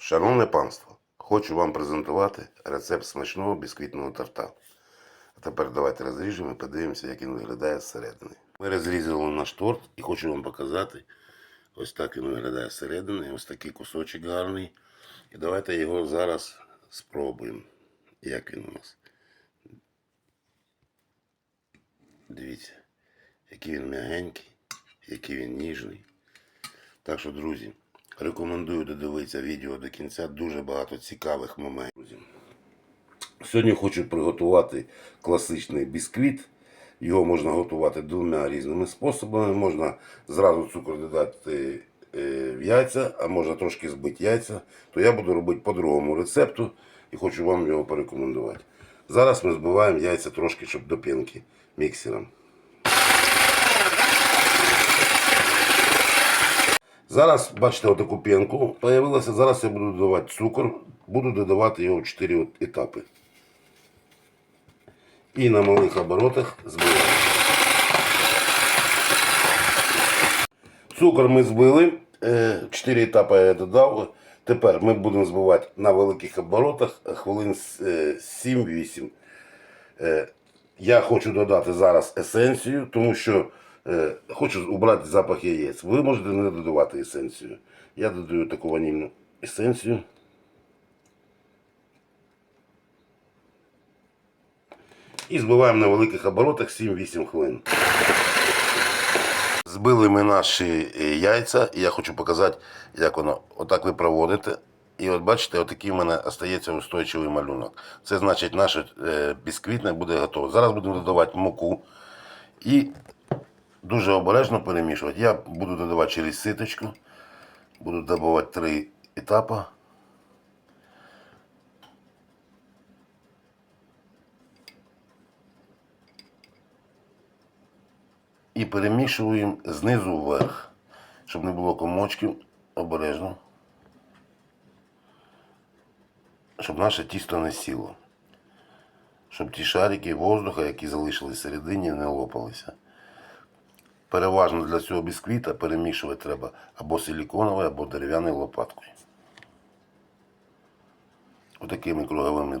Шановне панство, хочу вам презентувати рецепт смачного бісквітного торта. А тепер давайте розріжемо і подивимося, як він виглядає зсередини. Ми розрізали наш торт і хочу вам показати, ось так він виглядає зсередини. Ось такий кусочок гарний. І давайте його зараз спробуємо. Як він у нас. Дивіться, який він м'ягенький, який він ніжний. Так що, друзі, рекомендую додивитися відео до кінця. Дуже багато цікавих моментів. Сьогодні хочу приготувати класичний бісквіт. Його можна готувати двома різними способами. Можна зразу цукор додати е, в яйця, а можна трошки збити яйця. То я буду робити по другому рецепту і хочу вам його порекомендувати. Зараз ми збиваємо яйця трошки, щоб до пінки міксером. Зараз, бачите, отаку пінку появилася. Зараз я буду додавати цукор, буду додавати його в 4 от етапи. І на малих оборотах збиваю. Цукор ми збили, 4 етапи я додав. Тепер ми будемо збивати на великих оборотах хвилин е, 7-8. Е, Я хочу додати зараз есенцію, тому що е, хочу убрати запах яєць. Ви можете не додавати есенцію. Я додаю таку ванільну есенцію. І збиваємо на великих оборотах 7-8 хвилин. Збили ми наші е, яйця, і я хочу показати, як воно. Отак ви проводите. І от бачите, отакий в мене остається устойчивий малюнок. Це значить, наше е, бісквітне буде готове. Зараз будемо додавати муку і дуже обережно перемішувати. Я буду додавати через ситочку, буду додавати три етапи. І перемішуємо знизу вверх, щоб не було комочків обережно. Щоб наше тісто не сіло. Щоб ті шарики воздуха, які залишились всередині, не лопалися. Переважно для цього бісквіта перемішувати треба або силіконовою, або дерев'яною лопаткою. Отакими круговими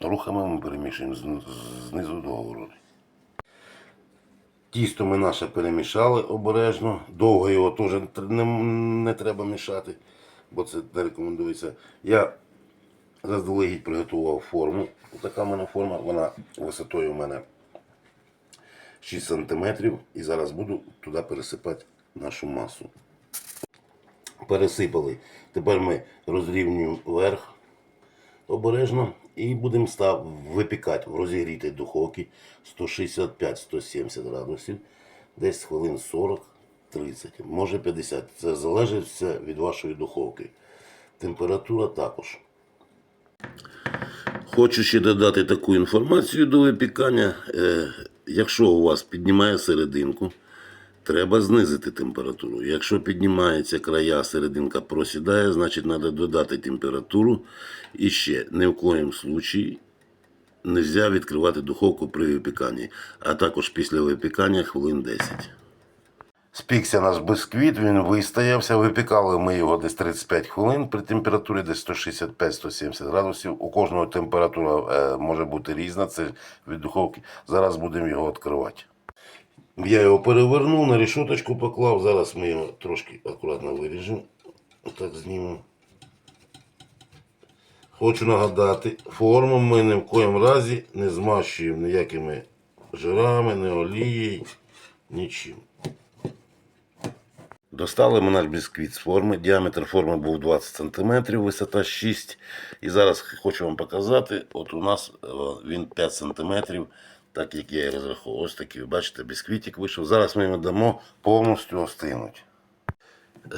рухами ми перемішуємо знизу до гори. Тісто ми наше перемішали обережно. Довго його теж не, не треба мішати, бо це не рекомендується. Я заздалегідь приготував форму. Така в мене форма, вона висотою у мене 6 см. І зараз буду туди пересипати нашу масу. Пересипали. Тепер ми розрівнюємо верх обережно і будемо став випікати в розігрітій духовці 165-170 градусів, десь хвилин 40-30, може 50. Це залежить все від вашої духовки. Температура також. Хочу ще додати таку інформацію до випікання. Якщо у вас піднімає серединку, треба знизити температуру. Якщо піднімається края, серединка просідає, значить треба додати температуру. І ще ні в коєму случаї не можна відкривати духовку при випіканні, а також після випікання хвилин 10. Спікся наш бисквіт, він вистоявся. Випікали ми його десь 35 хвилин при температурі десь 165-170 градусів. У кожного температура е, може бути різна, це від духовки. Зараз будемо його відкривати. Я його перевернув, на решеточку поклав. Зараз ми його трошки акуратно виріжемо. Отак знімемо. Хочу нагадати, форму ми ні в коєму разі не змащуємо ніякими жирами, ні олією, нічим. Достали ми наш бісквіт з форми. Діаметр форми був 20 см, висота 6 І зараз хочу вам показати. От у нас е, він 5 см, так як я і розраховував. Ось такий, бачите, бісквітик вийшов. Зараз ми йому дамо повністю остинуть.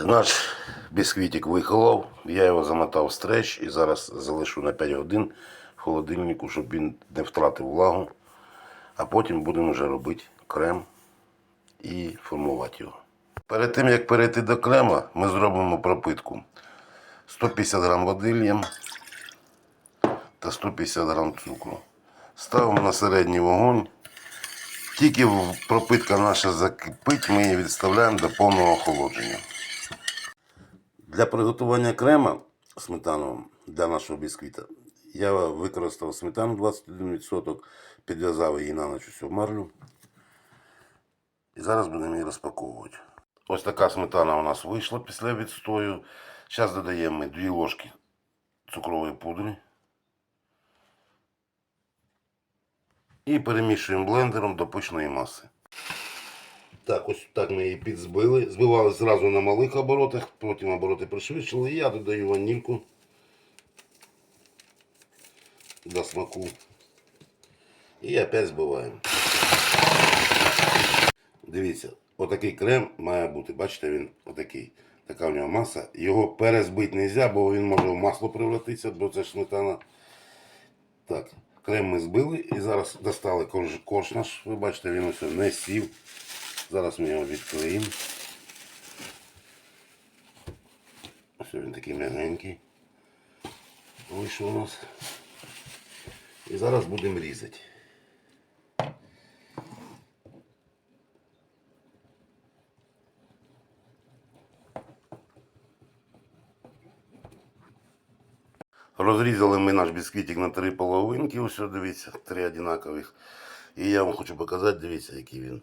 Наш бісквітик вихолов, я його замотав стреч і зараз залишу на 5 годин в холодильнику, щоб він не втратив влагу. А потім будемо вже робити крем і формувати його. Перед тим як перейти до крема, ми зробимо пропитку. 150 грам води лємо та 150 грам цукру. Ставимо на середній вогонь. Тільки пропитка наша закипить, ми її відставляємо до повного охолодження. Для приготування крема сметаного для нашого бісквіта я використав сметану 21%, підв'язав її на ніч усю марлю. І зараз будемо її розпаковувати. Ось така сметана у нас вийшла після відстою. Зараз додаємо ми 2 ложки цукрової пудри. І перемішуємо блендером до пишної маси. Так, ось так ми її підзбили. Збивали зразу на малих оборотах, потім обороти пришвидшили. Я додаю ванільку до смаку. І опять збиваємо. Дивіться, отакий крем має бути. Бачите, він отакий. Така в нього маса. Його перезбити не можна, бо він може в масло превратитися, бо це ж сметана. Так, крем ми збили і зараз достали корж, корж наш. Ви бачите, він ось не сів. Зараз ми його відкриємо. Ось він такий м'ягенький. Вийшов у нас. І зараз будемо різати. Розрізали ми наш бісквітик на три половинки. Ось дивіться, три одинакових. І я вам хочу показати, дивіться, який він.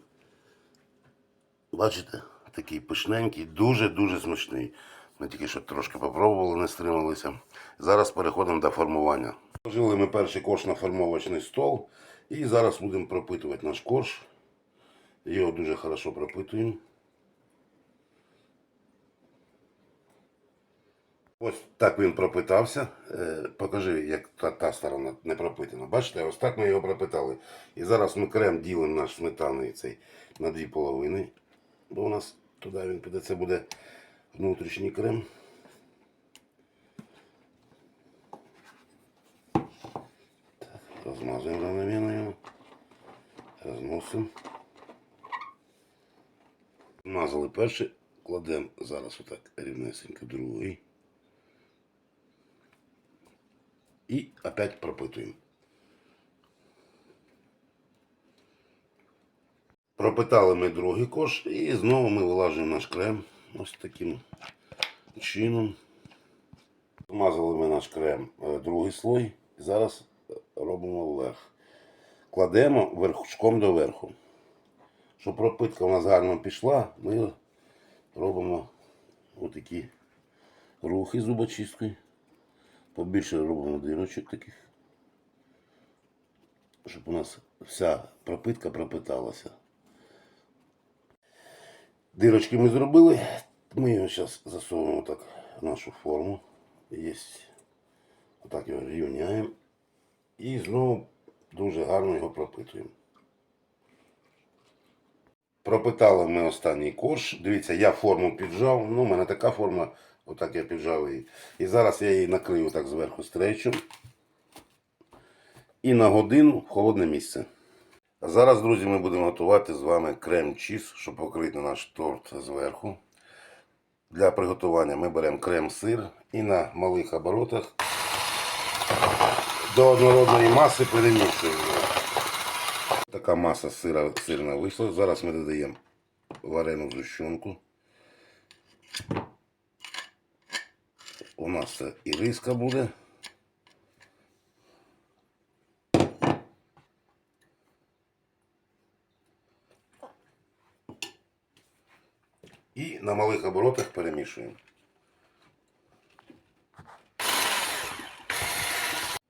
Бачите? Такий пишненький, дуже-дуже смачний. Ми тільки що трошки попробували, не стрималися. Зараз переходимо до формування. Положили ми перший корж на формовочний стол. І зараз будемо пропитувати наш корж. Його дуже хорошо пропитуємо. Ось так він пропитався. Е, Покажи, як та, та сторона не пропитана. Бачите, ось так ми його пропитали. І зараз ми крем ділимо наш сметаний цей на дві половини. Бо у нас туди він піде. Це буде внутрішній крем. Так, розмазуємо равномірно. Розносимо. Мазали перший, кладемо зараз отак рівнесенько другий. І опять пропитуємо. Пропитали ми другий кош і знову ми вилажуємо наш крем ось таким чином. Змазали ми наш крем е, другий слой. І зараз е, робимо вверх. Кладемо верхушком до верху. Щоб пропитка у нас гарно пішла, ми робимо отакі рухи зубочисткою. Побільше робимо дирочок таких. Щоб у нас вся пропитка пропиталася. Дирочки ми зробили. Ми його зараз засовуємо так в нашу форму. Є. Отак його рівняємо. І знову дуже гарно його пропитуємо. Пропитали ми останній корж. Дивіться, я форму піджав. Ну, у мене така форма, отак я піджав її. І зараз я її накрию так зверху стрейчем. І на годину в холодне місце. Зараз, друзі, ми будемо готувати з вами крем-чіз, щоб покрити наш торт зверху. Для приготування ми беремо крем-сир і на малих оборотах до однородної маси перемішуємо. Така маса сира, сирна вийшла. Зараз ми додаємо варену зущенку. У нас і риска буде. І на малих оборотах перемішуємо.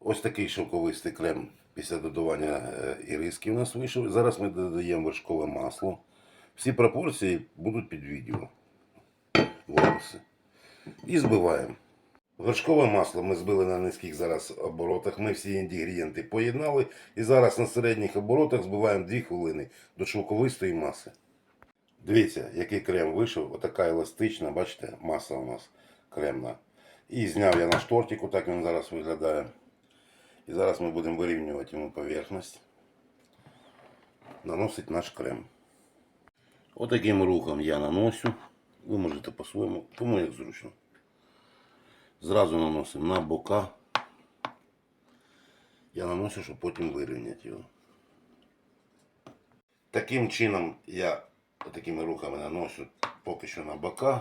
Ось такий шовковистий крем після додавання е, іриски у нас вийшов. Зараз ми додаємо вершкове масло. Всі пропорції будуть під відео. в. І збиваємо. Вершкове масло ми збили на низьких зараз оборотах. Ми всі інгредієнти поєднали. І зараз на середніх оборотах збиваємо 2 хвилини до шовковистої маси. Дивіться, який крем вийшов. Отака еластична, бачите, маса у нас кремна. І зняв я наш тортик, отак він зараз виглядає. І зараз ми будемо вирівнювати йому поверхність. Наносить наш крем. Отаким рухом я наношу. Ви можете по-своєму, кому як зручно. Зразу наносимо на бока. Я наношу, щоб потім вирівняти його. Таким чином я такими рухами наношу поки що на бока.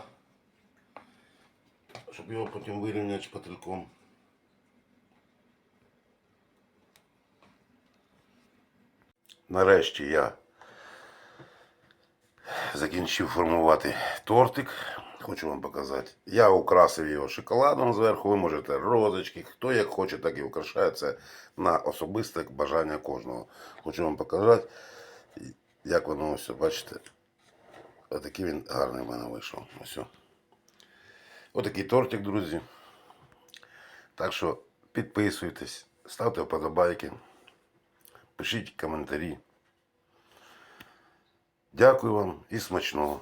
щоб його потім вирівняти шпательком. Нарешті я закінчив формувати тортик. Хочу вам показати. Я украсив його шоколадом зверху. Ви можете розочки. Хто як хоче, так і украшає. Це на особисте бажання кожного. Хочу вам показати, як воно ось, бачите. Отакий він гарний в мене вийшов. Ось. Отакий тортик, друзі. Так що підписуйтесь, ставте вподобайки, пишіть коментарі. Дякую вам і смачного.